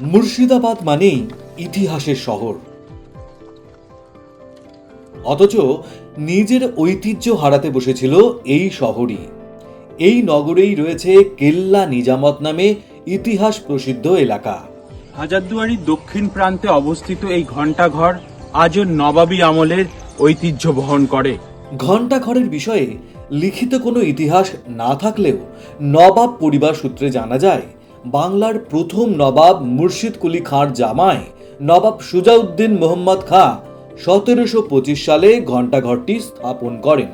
মুর্শিদাবাদ মানেই ইতিহাসের শহর। অথচ নিজের ঐতিহ্য হারাতে বসেছিল এই শহরই। এই নগরেই রয়েছে কেল্লা নিজামত নামে ইতিহাস প্রসিদ্ধ এলাকা। হাজারদুয়ারির দক্ষিণ প্রান্তে অবস্থিত এই ঘণ্টাঘর আজও নবাবী আমলের ঐতিহ্য বহন করে। ঘণ্টাঘরের বিষয়ে লিখিত কোনো ইতিহাস না থাকলেও নবাব পরিবার সূত্রে জানা যায় বাংলার প্রথম নবাব মুর্শিদ কুলি খাঁর জামাই, নবাব সুজাউদ্দিন মোহাম্মদ খাঁ, সতেরোশো পঁচিশ সালে ঘণ্টাঘরটি স্থাপন করেন।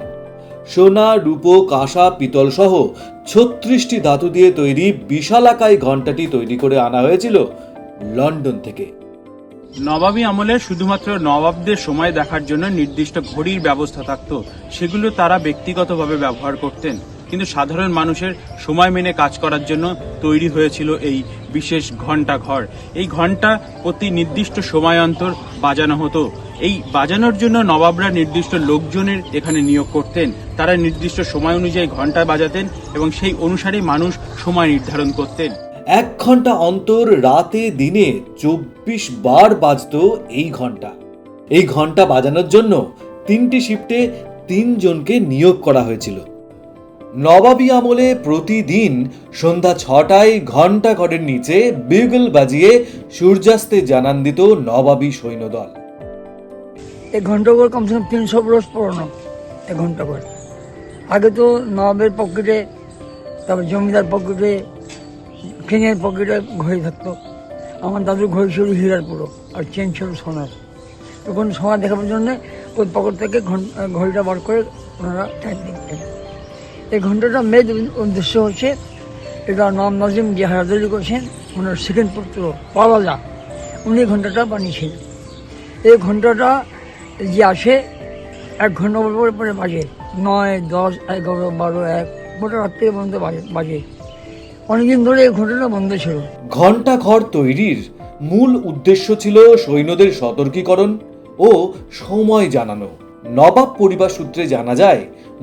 সোনা, রূপো, কাঁসা, পিতল সহ ছত্রিশটি ধাতু দিয়ে তৈরি বিশালাকায় ঘণ্টাটি তৈরি করে আনা হয়েছিল লন্ডন থেকে। নবাবী আমলে শুধুমাত্র নবাবদের সময় দেখার জন্য নির্দিষ্ট ঘড়ির ব্যবস্থা থাকত, সেগুলো তারা ব্যক্তিগতভাবে ব্যবহার করতেন। কিন্তু সাধারণ মানুষের সময় মেনে কাজ করার জন্য তৈরি হয়েছিল এই বিশেষ ঘণ্টা ঘর। এই ঘণ্টা প্রতি নির্দিষ্ট সময় অন্তর বাজানো হতো। এই বাজানোর জন্য নবাবরা নির্দিষ্ট লোকজনের এখানে নিয়োগ করতেন। তারা নির্দিষ্ট সময় অনুযায়ী ঘণ্টা বাজাতেন এবং সেই অনুসারে মানুষ সময় নির্ধারণ করতেন। এক ঘণ্টা অন্তর রাতে দিনে চব্বিশ বার বাজতো এই ঘণ্টা এই ঘণ্টা বাজানোর জন্য তিনটি শিফটে তিনজনকে নিয়োগ করা হয়েছিল। নবাবী আমলে প্রতিদিন সন্ধ্যা ছটায় ঘণ্টা ঘরের নিচে বিগল বাজিয়ে সূর্যাস্তে জানান দিত নবাবী সৈন্যদল। এই ঘন্টাঘর কমসে কম তিনশো বরস পুরনো এই ঘন্টাঘর আগে তো নবাবের পকেটে, তারপর জমিদার পকেটে কিংয়ের পকেটে ঘড়ি থাকতো। আমার দাদুর ঘড়ি ছিল হীরার পুরো আর চেন ছিল সোনার। তখন সময় দেখানোর জন্যে ওই পকেট থেকে ঘড়িটা বার করে ওনারা টাইম দেখতেন এই ঘন্টাটা মেয়ের উদ্দেশ্য হচ্ছে, এটা নাম নাজিম যে হারাদারি করেছেন, ওনার সেকেন্ড পুত্র পাওয়ালা উনি ঘন্টাটা বানিয়েছিলেন এই ঘন্টাটা যে আসে, এক ঘণ্টা পর পরে বাজে। নয়, দশ, এগারো, বারো, এক, গোটা রাত্রি পর্যন্ত বাজে অনেকদিন ধরে এই ঘন্টাটা বন্ধ ছিল। ঘণ্টা ঘর তৈরির মূল উদ্দেশ্য ছিল সৈন্যদের সতর্কীকরণ ও সময় জানানো। নবাব পরিবার সূত্রে জানা যায়,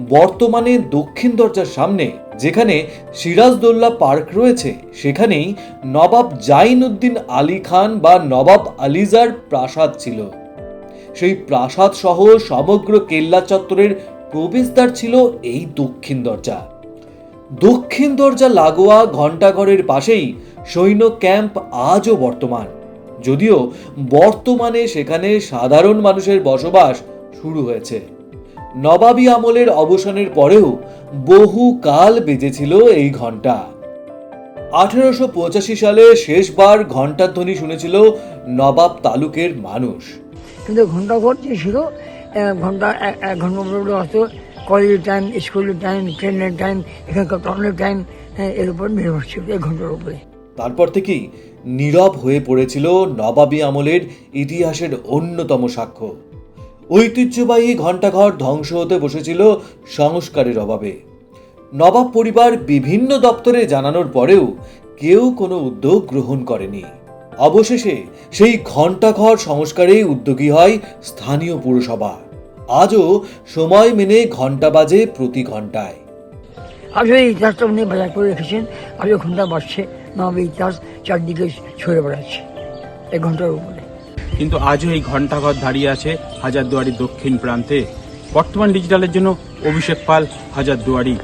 বর্তমানে দক্ষিণ দরজার সামনে যেখানে সিরাজদৌল্লা পার্ক রয়েছে, সেখানেই নবাব জাইনউদ্দিন আলী খান বা নবাব আলিজার প্রাসাদ ছিল। সেই প্রাসাদ সহ সমগ্র কেল্লা চত্বরের প্রবেশদ্বার ছিল এই দক্ষিণ দরজা। দক্ষিণ দরজা লাগোয়া ঘণ্টাঘরের পাশেই সৈন্য ক্যাম্প আজও বর্তমান। যদিও বর্তমানে সেখানে সাধারণ মানুষের বসবাস শুরু হয়েছে। নবাবী আমলের অবসানের পরেও বহু কাল বেজেছিল এই ঘণ্টা। আঠেরোশো পঁচাশি সালে শেষবার ঘণ্টার ধ্বনি শুনেছিল নবাব তালুকের মানুষ। কিন্তু ঘন্টাঘর যে ছিল এক ঘণ্টা এক এক ঘণ্টা আসতো কলেজের টাইম স্কুলের টাইম ট্রেনের টাইম এখানকার টাউনের টাইম এর উপর নির্ভর ছিল এই ঘণ্টার উপরে। তারপর থেকেই নীরব হয়ে পড়েছিল নবাবী আমলের ইতিহাসের অন্যতম সাক্ষ্য। ঐতিহ্যবাহী ঘণ্টাঘর ধ্বংস হতে বসেছিল সংস্কারের অভাবে। নবাব পরিবার বিভিন্ন দপ্তরে জানানোর পরেও কেউ কোনো উদ্যোগ গ্রহণ করেনি। অবশেষে সেই ঘণ্টাঘর সংস্কারে উদ্যোগী হয় স্থানীয় পুরসভা। আজও সময় মেনে ঘণ্টা বাজে প্রতি ঘণ্টায়। এই ইতিহাসটা উনি বাজার করে রেখেছেন। আজও ঘণ্টা বাজছে। নবাবের ইতিহাস চারদিকে ছড়ে বেড়াচ্ছে। এক ঘণ্টার উপরে। কিন্তু আজও এই ঘণ্টাঘর দাঁড়িয়ে আছে হাজারদুয়ারি দক্ষিণ প্রান্তে। বর্তমান ডিজিটালের জন্য অভিষেক পাল হাজারদুয়ারি।